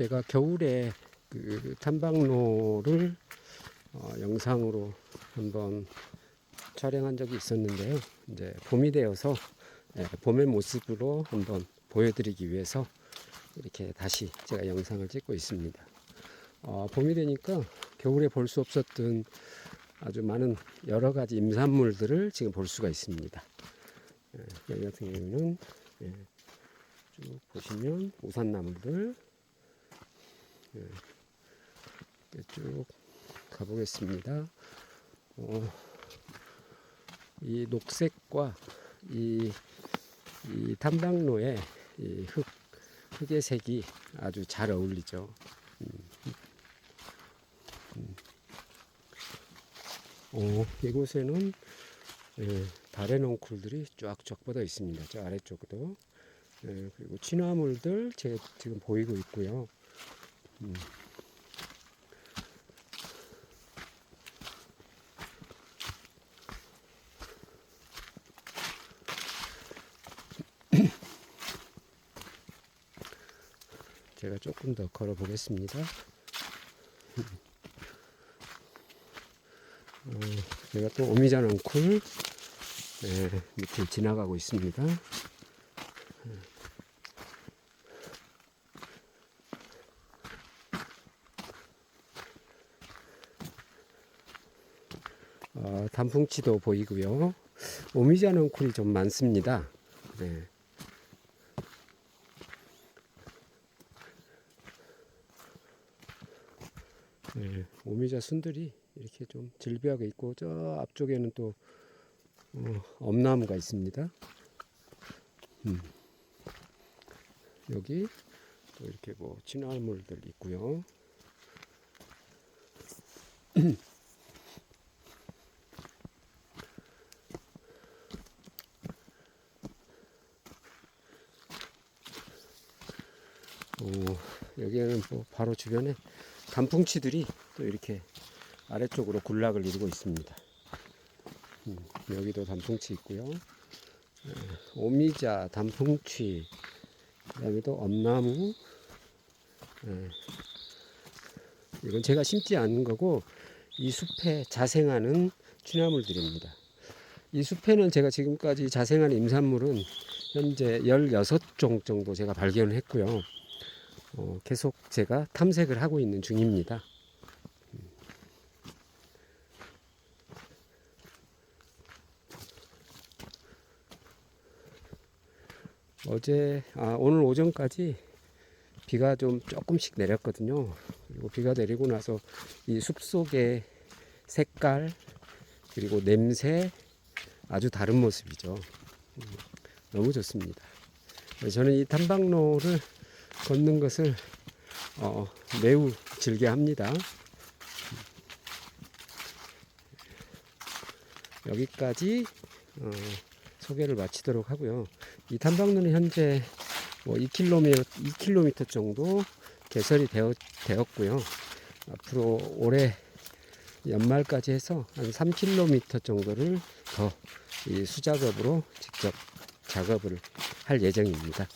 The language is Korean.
제가 겨울에 그 탐방로를 어, 영상으로 한번 촬영한 적이 있었는데요. 이제 봄이 되어서 예, 봄의 모습으로 한번 보여드리기 위해서 이렇게 다시 제가 영상을 찍고 있습니다. 어, 봄이 되니까 겨울에 볼 수 없었던 아주 많은 여러 가지 임산물들을 지금 볼 수가 있습니다. 예, 여기 같은 경우는 예, 쭉 보시면 우산나물들 쭉 가보겠습니다. 어, 이 녹색과 이, 이 탐방로의 이 흙, 흙의 색이 아주 잘 어울리죠. 음, 음. 어, 이곳에는 예, 달의 넝쿨들이 쫙쫙 뻗어 있습니다. 저 아래쪽도. 예, 그리고 진화물들 제 지금 보이고 있고요. 음. 제가 조금 더 걸어 보겠습니다. 어, 제가 또 오미자 넝쿨 네, 밑을 지나가고 있습니다. 어, 단풍치도 보이고요. 오미자 넝쿨이 좀 많습니다. 네. 네, 오미자 순들이 이렇게 좀 질비하게 있고 저 앞쪽에는 또 어, 엄나무가 있습니다. 음. 여기 또 이렇게 뭐 진화물들 있고요. 어, 여기에는 뭐 바로 주변에 단풍치들이 또 이렇게 아래쪽으로 군락을 이루고 있습니다. 음, 여기도 단풍치 있고요. 예, 오미자, 단풍치, 또 엄나무. 예, 이건 제가 심지 않은 거고 이 숲에 자생하는 취나물들입니다. 이 숲에는 제가 지금까지 자생한 임산물은 현재 16종 정도 제가 발견을 했고요. 어, 계속 제가 탐색을 하고 있는 중입니다. 어제 아, 오늘 오전까지 비가 좀 조금씩 내렸거든요. 그리고 비가 내리고 나서 이 숲속의 색깔 그리고 냄새 아주 다른 모습이죠. 음, 너무 좋습니다. 저는 이 탐방로를 걷는 것을 어, 매우 즐겨 합니다. 여기까지 어, 소개를 마치도록 하고요. 이 탐방로는 현재 뭐 2km, 2km 정도 개설이 되었, 되었고요. 앞으로 올해 연말까지 해서 한 3km 정도를 더이 수작업으로 직접 작업을 할 예정입니다.